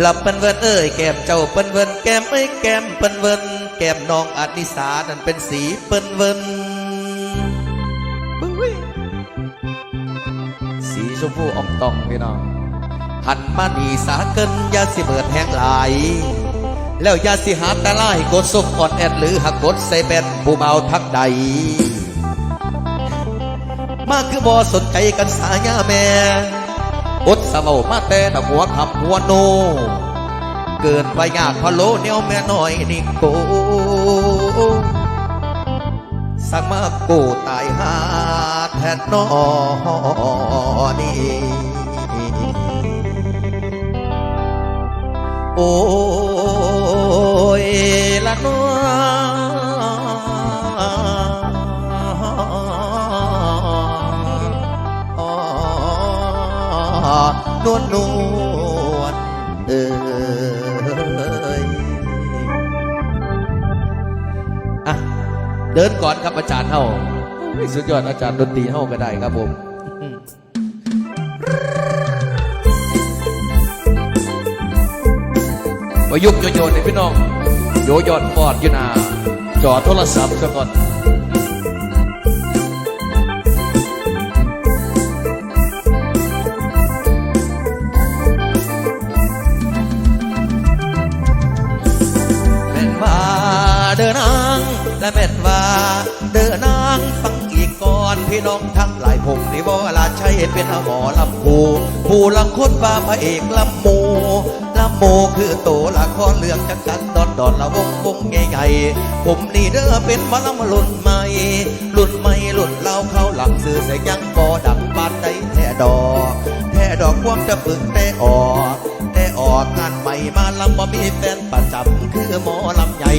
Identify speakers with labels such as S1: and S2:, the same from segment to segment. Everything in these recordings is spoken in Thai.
S1: หลับเปิ้นเวินเอ้ยแก้มเจ้าเปิ้นเวินแก้มเอ้ยแก้มเปิ้นเวินแก้มน้องอานิสานั่นเป็นสีเปิ้นเวินบึ้งเว้ยสีชมพูอมตองพี่น้องหันมานีสาเกินอยาสิเบิดแห้งหลายแล้วอยาสิหาแต่ไล่กดซุกอดแอดหรือหักกดใส่แบนผู้เมาทักใด มาคือบ่สนใจกันสายาแม่ อดสะเมามาแต่หัวคำหัวโน เกินไปยากพะโลเนียวแม่น้อยนี่โกสักมาโกตายหาแทนนอนี่โอ้ยละนัว เดินก่อนครับอาจารย์เฮาสุดยอดอาจารย์ดนตรีเฮาก็ได้ครับผมประยุกต์โยนในพี่น้องโยยอนฟอดอยู่นาจอโทรศัพท์ซะก่อน เดินนางและแม่นว่า เดินนางฟังอีกก่อนพี่น้องทั้งหลายผมนี่บ่ลาใช้เป็นหมอลำพูผู้ลังคนว่าพระเอกลำโมลำโมคือโตละครเรื่องจักจันดอนดอนละวงวงใหญ่ๆผมนี่เด้อเป็นมาลำรุ่นใหม่รุ่นใหม่รุ่นเล่าเข้าหลังสื่อเสียยังบ่ดังปานใดแท้ดอกแท้ดอกความจะปึกแต่ออก ออกงานใหม่มาลำบ่มีแฟนประจำคือหมอลำใหญ่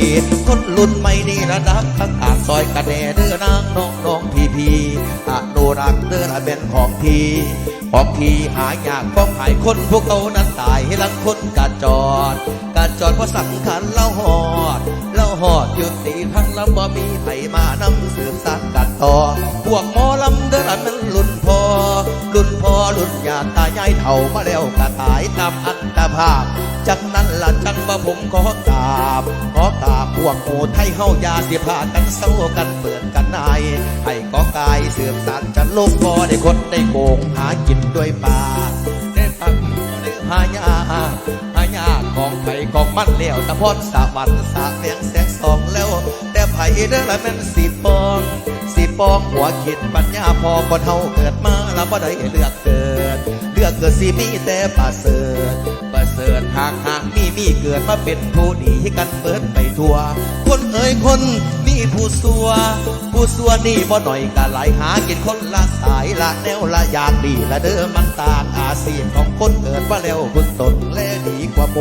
S1: คนรุ่นใหม่นี่ระดับทั้งกาซอยกระแดเด้อนางน้องน้องพี่พี่อนุรักษ์เด้อละเป็นของทีของทีหายากของหายคนพวกเขานั้นตายให้ลังคนกาจอดกาจอดเพราะสำคัญเล่าหอดเล่าหอดยุติพันลำบ่มีไผมานำสืบสานกันต่อพวกหมอลำเด้อละเป็นรุ่น พอรุ่นพ่อยาตายายเฒ่ามาแล้วกระตายตามอัตภาพ จากนั้นละจังว่าผมขอกราบขอกราบพวกโอไทยเฮายาเสียพากันเศร้ากันเปิดกันนายให้กอกายเสื่อมสารจันโลกพอได้คนได้โกงหากินด้วยปากได้ฟังได้หายาหายาของไผ่ของมันแล้วตะพอนสาวันสาแสงแสงสองแล้ว แต่ไผ่เด้อละแม่นสีปอง ปองหัวคิดปัญญาพอคนเฮาเกิดมาแล้วบ่ได้เลือกเกิด เลือกเกิดสิมีแต่ประเสริฐประเสริฐหากหาก มีมีเกิดมาเป็นผู้ดีกันเบิดไปทั่ว คนเอ่ยคนมีผู้สัว ผู้สัวนี่บ่หน่อยกะหลายหากินคนละสายละแนวละอย่างดีละเด้อมันต่างอาเซียนของคนเกิดมาแล้วคุณตนแลดีกว่าโม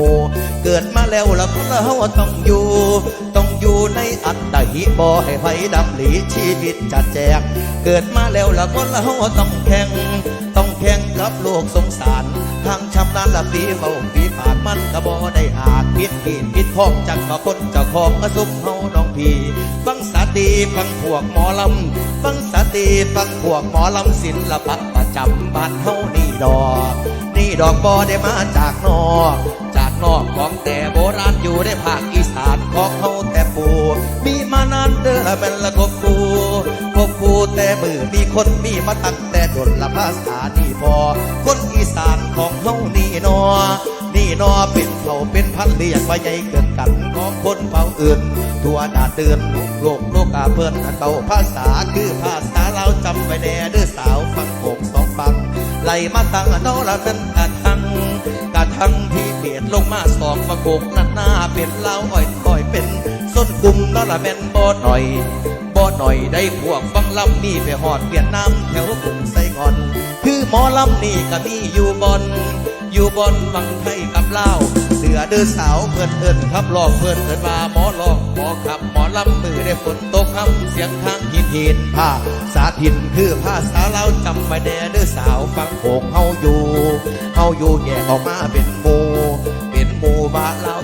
S1: เกิดมาแล้วละคนเฮาต้องอยู่ ต้องอยู่ในอันใดบ่ให้ไผดำหลีชีวิตจัดแจกเกิดมาแล้วละคนเฮาต้องแข่งต้องแข่งกับโลกสงสารทางชำนาญละปีเมาปีปาดมันก็บ่ได้หากพิดปีนพิดพ้องจักก็คนเจ้าของมาสุขเฮาน้องพี่ฟังสาตีฟังพวกหมอลำฟังสาตีฟังพวกหมอลำศิลปะประจำบ้านเฮานี่ดอก นี่ดอกบ่ได้มาจากนอกจากนอกของแต่โบราณอยู่ในภาคอีสานของเฮาแต่ปูมีมานานเด้อเป็นละกบกูกบกู แต่มือมีคนมีมาตั้งแต่ดนละภาษานี่พอ คนอีสานของเฮานี่นอ นี่นอเป็นเขาเป็นพันเรียกว่าใหญ่เกินกันของคนเผ่าอื่น ทั่วดาเตือนโลกโลกาเพิ่นอันเบาภาษาคือภาษาเราจำไว้แน่เด้อสาวฟังผมสองฟังไหลมาตั้งโนละเป็นกระทังกระทังที่เปลี่ยนลงมาสองประกกนั่นหน้าเป็นเล่าอ้อยอ้อยเป็น ส้นกลุ่มนั่นละแม่นบ่หน่อยบ่หน่อยได้พวกฟังลำนี่ไปหอดเวียดนามแถวกรุงไซงอน คือหมอลำนี่ก็มีอยู่บอนอยู่บอนฟังไทยกับเล่าวเสือเดือสาวเพื่อนเอินครับลอกเพื่อนเอินมาหมอลองหมอขับหมอลำมือได้ฝนตกคำเสียงทางหินหินผ้าสาถิ่นคือผ้าสาเราจำไว้แน่เดือสาวฟังโขงเฮาอยู่เฮาอยู่แยกออกมาเป็นหมู่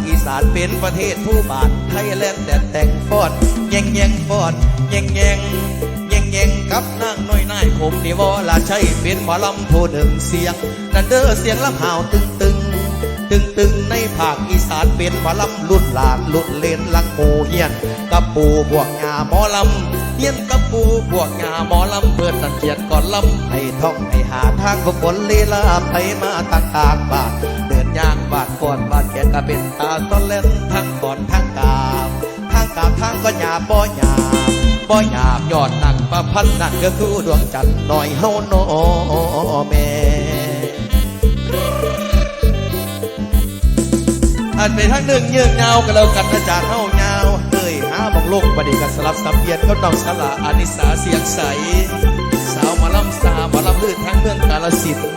S1: อีสานเป็นประเทศผู้บานไทยแลนด์แต่แต่งฟอนแยงแยงฟอนแยงแยงแยงแยงกับนางน้อยนายผมนี่วอละใช่เป็นหมอลำผู้หนึ่งเสียง นันเด้อเสียงลำหาวตึงตึงตึงตึงในภาคอีสานเป็นหมอลำรุ่นหลานรุ่นเลนลังปูเฮียนกับปูพวกงาหมอลำเฮียนกับปูพวกงาหมอลำเพื่อนตันเกียนก่อนลำให้ท่องให้หาทางฝึกฝนลีลาไปมาต่างๆบานเดิ ย่างบาดก่อนบาดแขนก็เป็นตาต้นเล่นทั้งก่อนทั้งกาบทางกาบทางก็หยาบบ่หยาบบ่หยาบยอดหนักประพันธ์นั่นก็คือดวงจันทร์หน่อยเฮาโนแม่อันไปทางหนึ่งเยืนเงากันแล้วกันนะจากเฮาเงาเอ้ยหาบอกโลกบดีกันสลับสับเปลี่ยนเขาน้องสละอานิสาเสียงใส สาวมาลำสาหมาลำลื่นทั้งเมืองกาลสินธุ์